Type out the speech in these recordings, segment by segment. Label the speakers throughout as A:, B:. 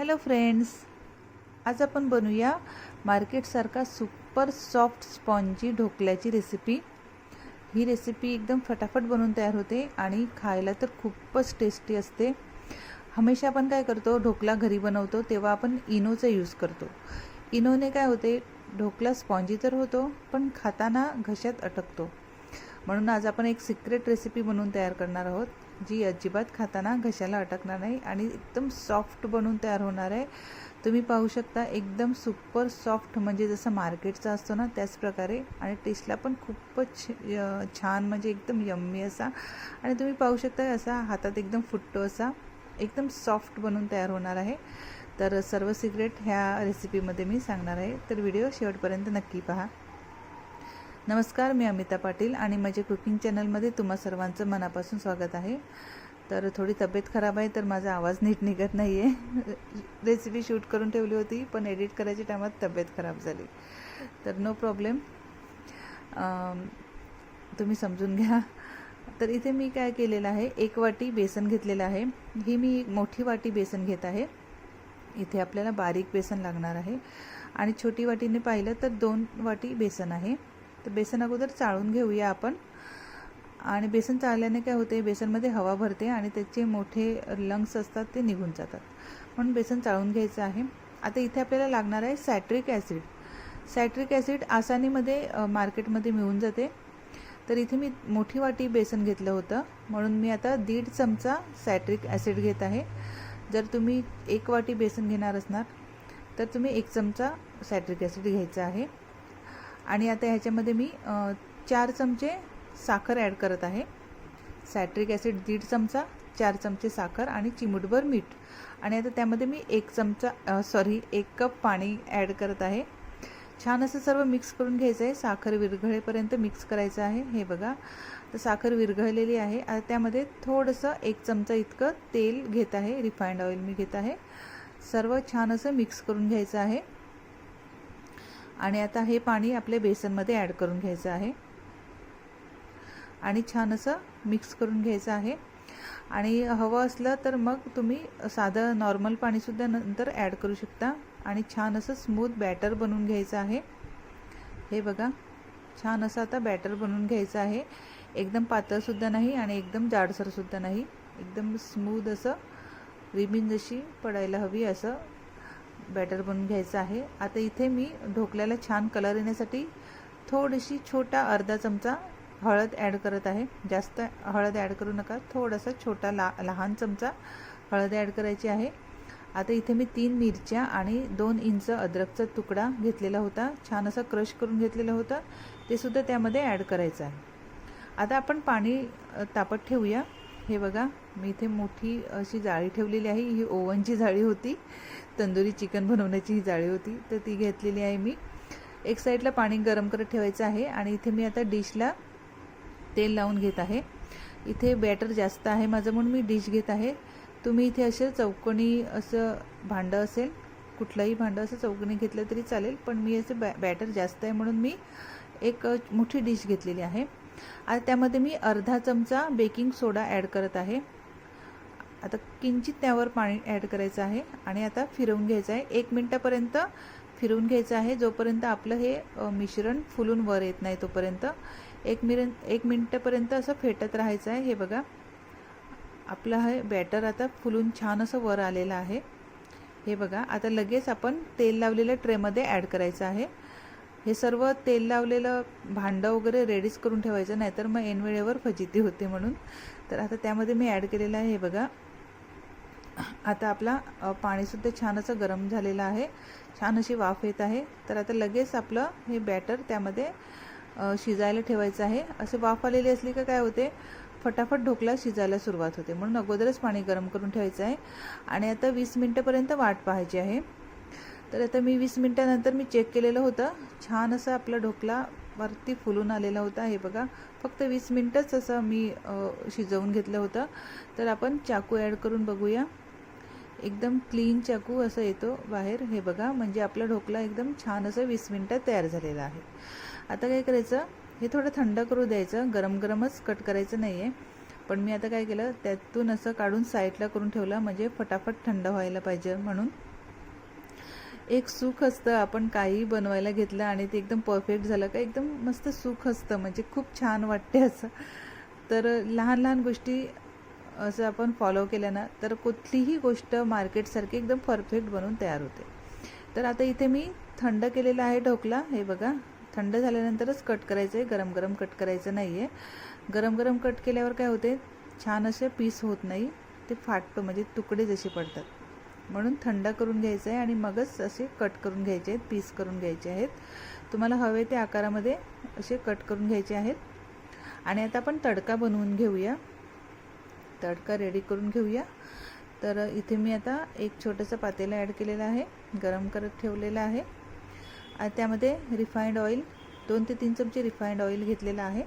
A: Hello friends आज आपण बनवूया मार्केटसारखा सुपर सॉफ्ट स्पॉन्जी ढोकल्याची रेसिपी ही रेसिपी एकदम फटाफट बनवून तयार होते आणि खायला तर खूपच टेस्टी असते. हमेशा आपण काय करतो ढोकला घरी बनवतो तेव्हा आपण इनोचा यूज करतो. इनोने काय होते ढोकला स्पॉन्जी तर होतो पण खाताना घशात अटकतो. म्हणून आज आपण एक सिक्रेट रेसिपी बनवून तयार करणार आहोत. जी अजिबात खाताना घशाला अटकणार नाही आणि एकदम सॉफ्ट बनवून तयार होणार आहे. तुम्ही पाहू शकता एकदम सुपर सॉफ्ट म्हणजे जसं मार्केटचा असतो ना त्याच प्रकारे. आणि टेस्टला पण खूपच छान म्हणजे एकदम यम्मी असा. आणि तुम्ही पाहू शकता असा हातात एकदम फुटतो असा एकदम सॉफ्ट बनून तयार होणार आहे. तर सर्व सिक्रेट ह्या रेसिपीमध्ये मी सांगणार आहे. तर व्हिडिओ शेवटपर्यंत नक्की पहा. नमस्कार मी अमिता पाटील आणि माझ्या कुकिंग चॅनलमध्ये तुम्हा सर्वांचं मनापासून स्वागत आहे. तर थोडी तब्येत खराब आहे तर माझा आवाज नीट निघत नाही आहे रेसिपी शूट करून ठेवली होती पण एडिट करायच्या टायमात तब्येत खराब झाली. तर नो प्रॉब्लेम. तुम्ही समजून घ्या. तर इथे मी काय केलेलं आहे एक वाटी बेसन घेतलेलं आहे. ही मी एक मोठी वाटी बेसन घेत आहे. इथे आपल्याला बारीक बेसन लागणार आहे. आणि छोटी वाटीने पाहिलं तर दोन वाटी बेसन आहे. तर बेसन अगोदर चाळून घेऊया आपण. आणि बेसन चाळल्याने काय होते बेसनमध्ये हवा भरते आणि त्याचे मोठे लंग्स असतात ते निघून जातात. म्हणून बेसन चाळून घ्यायचं आहे. आता इथे आपल्याला लागणार आहे सॅट्रिक ॲसिड सॅट्रिक ॲसिड आसानीमध्ये मार्केटमध्ये मिळून जाते. तर इथे मी मोठी वाटी बेसन घेतलं होतं. म्हणून मी आता दीड चमचा सॅट्रिक ॲसिड घेत आहे. जर तुम्ही एक वाटी बेसन घेणार असणार तर तुम्ही एक चमचा सॅट्रिक ॲसिड घ्यायचा आहे. आणि आता ह्याच्यामध्ये मी चार चमचे साखर ॲड करत आहे. सॅट्रिक ॲसिड दीड चमचा चार चमचे साखर आणि चिमूटभर मीठ. आणि आता त्यामध्ये मी एक चमचा सॉरी एक कप पाणी ॲड करत आहे. छान असं सर्व मिक्स करून घ्यायचं आहे. साखर विरघळेपर्यंत मिक्स करायचं आहे. हे बघा तर साखर विरघळलेली आहे. आता त्यामध्ये थोडंसं एक चमचा इतकं तेल घेत आहे. रिफाईंड ऑइल मी घेत आहे. सर्व छान असं मिक्स करून घ्यायचं आहे. आणि आता हे पाणी आपल्या बेसनमध्ये ॲड करून घ्यायचं आहे. आणि छान असं मिक्स करून घ्यायचं आहे. आणि हवं असलं तर मग तुम्ही साधं नॉर्मल पाणीसुद्धा नंतर ॲड करू शकता. आणि छान असं स्मूथ बॅटर बनवून घ्यायचं आहे. हे बघा छान असं आता बॅटर बनवून घ्यायचं आहे. एकदम पातळसुद्धा नाही आणि एकदम जाडसरसुद्धा नाही. एकदम स्मूद असं रिमिन जशी पडायला हवी असं बॅटर बनवून घ्यायचं आहे. आता इथे मी ढोकल्याला छान कलर येण्यासाठी थोडीशी छोटा अर्धा चमचा हळद ॲड करत आहे. जास्त हळद ॲड करू नका. थोडासा छोटा ला लहान चमचा हळद ॲड करायची आहे. आता इथे मी तीन मिरच्या आणि दोन इंच अद्रकचा तुकडा घेतलेला होता. छान असा क्रश करून घेतलेलं होतं. ते सुद्धा त्यामध्ये ॲड करायचं आहे. आता आपण पाणी तापत ठेवूया. हे बघा मी इथे मोठी अशी जाळी ठेवलेली आहे. ही ओव्हनची जाळी होती. तंदुरी चिकन बनवण्याची ही जाळी होती. तर ती घेतलेली आहे मी. एक साईडला पाणी गरम करत ठेवायचं आहे आणि इथे मी आता डिशला तेल लावून घेत आहे. इथे बॅटर जास्त आहे माझं म्हणून मी डिश घेत आहे. तुम्ही इथे असं चौकोनी असं भांडं असेल कुठलंही भांडं असं चौकोनी घेतलं तरी चालेल पण मी असं बॅ बॅटर जास्त आहे म्हणून मी एक मोठी डिश घेतलेली आहे. आता त्यामध्ये मी अर्धा चमचा बेकिंग सोडा ॲड करत आहे. आता किंचित त्यावर पाणी ॲड करायचं आहे आणि आता फिरवून घ्यायचं आहे. एक मिनटापर्यंत फिरवून घ्यायचं आहे जोपर्यंत आपलं हे मिश्रण फुलून वर येत नाही तोपर्यंत. एक मिरन एक मिनटापर्यंत असं फेटत राहायचं आहे. हे बघा आपलं हे बॅटर आता फुलून छान असं वर आलेलं आहे. हे बघा आता लगेच आपण तेल लावलेलं ट्रेमध्ये ॲड करायचं आहे. हे सर्व तेल लावलेलं भांडं वगैरे रेडीच करून ठेवायचं नाहीतर मग ऐनवेळेवर फजिती होते म्हणून. तर आता त्यामध्ये मी ॲड केलेलं आहे हे बघा. आता आपला पाणीसुद्धा छान असं गरम झालेलं आहे. छान अशी वाफ येत आहे. तर आता लगेच आपलं हे बॅटर त्यामध्ये शिजायला ठेवायचं आहे. असे वाफ आलेली असली का काय होते? फटाफट ढोकला शिजायला सुरुवात होते. म्हणून अगोदरच पाणी गरम करून ठेवायचं आहे. आणि आता वीस मिनटापर्यंत वाट पाहायची आहे. तर आता मी वीस मिनटानंतर मी चेक केलेलं होतं. छान असं आपला ढोकला वरती फुलून आलेला होता हे बघा. फक्त वीस मिनटंच असं मी शिजवून घेतलं होतं. तर आपण चाकू ॲड करून बघूया. एकदम क्लीन चाकू असं येतो बाहेर. हे बघा म्हणजे आपला ढोकला एकदम छान असं वीस मिनटात तयार झालेला आहे. आता काय करायचं? हे थोडं थंड करू द्यायचं. गरम गरमच कट करायचं नाही आहे पण मी आता काय केलं? त्यातून असं काढून साईडला करून ठेवलं. म्हणजे फटाफट थंड व्हायला पाहिजे म्हणून. एक सुख असतं आपण काही बनवायला घेतलं आणि ते एकदम परफेक्ट झालं का एकदम मस्त सुख असतं म्हणजे खूप छान वाटते असं. तर लहान लहान गोष्टी असं आपण फॉलो केल्या ना तर कुठलीही गोष्ट मार्केटसारखी एकदम परफेक्ट बनून तयार होते. तर आता इथे मी थंड केलेला आहे ढोकला हे बघा. थंड झाल्यानंतरच कट करायचं आहे गरम गरम कट करायचं नाही आहे गरम गरम कट केल्यावर काय होते? छान असे पीस होत नाही ते फाटतं म्हणजे तुकडे जसे पडतात. म्हणून थंड करून घ्यायचं आहे आणि मगच असे कट करून घ्यायचे आहेत पीस करून घ्यायचे आहेत. तुम्हाला हवे ते आकारामध्ये असे कट करून घ्यायचे आहेत. आणि आता आपण तडका बनवून घेऊया. तडका रेडी करून घेऊया. तर इथे मी आता एक छोटंसं पातेलं ॲड केलेलं आहे गरम करत ठेवलेलं आहे. आणि त्यामध्ये रिफाईंड ऑइल दोन ते तीन चमचे रिफाईंड ऑइल घेतलेलं आहे.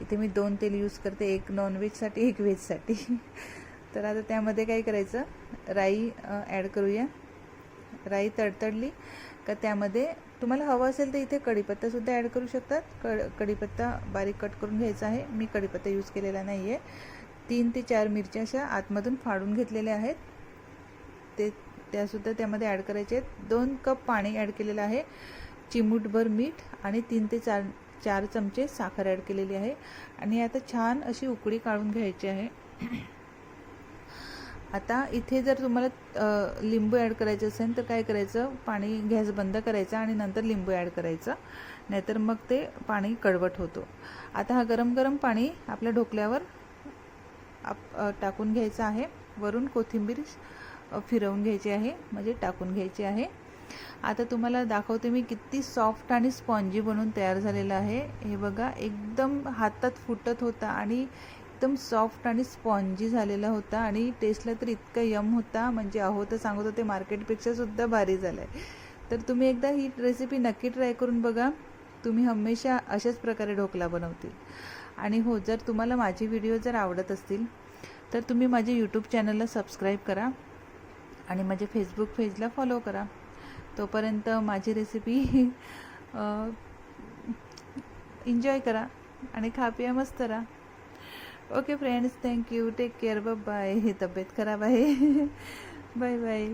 A: इथे मी दोन तेल यूज करते एक नॉनव्हेजसाठी एक व्हेजसाठी तर आता त्यामध्ये काय करायचं? राई ॲड करूया. राई तडतडली. का त्यामध्ये तुम्हाला हवं असेल तर इथे कढीपत्तासुद्धा ॲड करू शकतात. कड कढीपत्ता बारीक कट करून घ्यायचा आहे. मी कढीपत्ता यूज केलेला नाही आहे तीन ते चार मिरच्या अशा आतमधून फाडून घेतलेल्या आहेत. ते त्यासुद्धा त्यामध्ये ॲड करायचे आहेत. दोन कप पाणी ॲड केलेलं आहे. चिमूटभर मीठ आणि तीन ते चार चार चमचे साखर ॲड केलेली आहे. आणि आता छान अशी उकडी काढून घ्यायची आहे. आता इथे जर तुम्हाला लिंबू ॲड करायचं असेल तर काय करायचं? पाणी गॅस बंद करायचा आणि नंतर लिंबू ॲड करायचं. नाहीतर मग ते पाणी कडवट होतो. आता हा गरम गरम पाणी आपल्या ढोकल्यावर आप टाकून घ्यायचं आहे. वरून कोथिंबीर फिरवून घ्यायची आहे. म्हणजे टाकून घ्यायची आहे. आता तुम्हाला दाखवते मी किती सॉफ्ट आणि स्पॉन्जी बनून तयार झालेलं आहे. हे बघा एकदम हातात फुटत होता आणि एकदम सॉफ्ट आणि स्पॉन्जी झालेला होता आणि टेस्टला तर इतका यम होता म्हणजे अहो तर सांगत होते मार्केटपेक्षा सुद्धा भारी झालं आहे तर तुम्ही एकदा ही रेसिपी नक्की ट्राय करून बघा. तुम्ही हमेशा अशाच प्रकारे ढोकला बनवतील. आणि हो जर तुम्हाला माझे व्हिडिओ जर आवडत असतील तर तुम्ही माझ्या यूट्यूब चॅनलला सबस्क्राईब करा आणि माझ्या फेसबुक पेजला फॉलो करा. तोपर्यंत माझी रेसिपी एन्जॉय करा आणि खा पिया मस्त राहा. Okay friends thank you take care bye हे तब्येत खराब आहे. Bye bye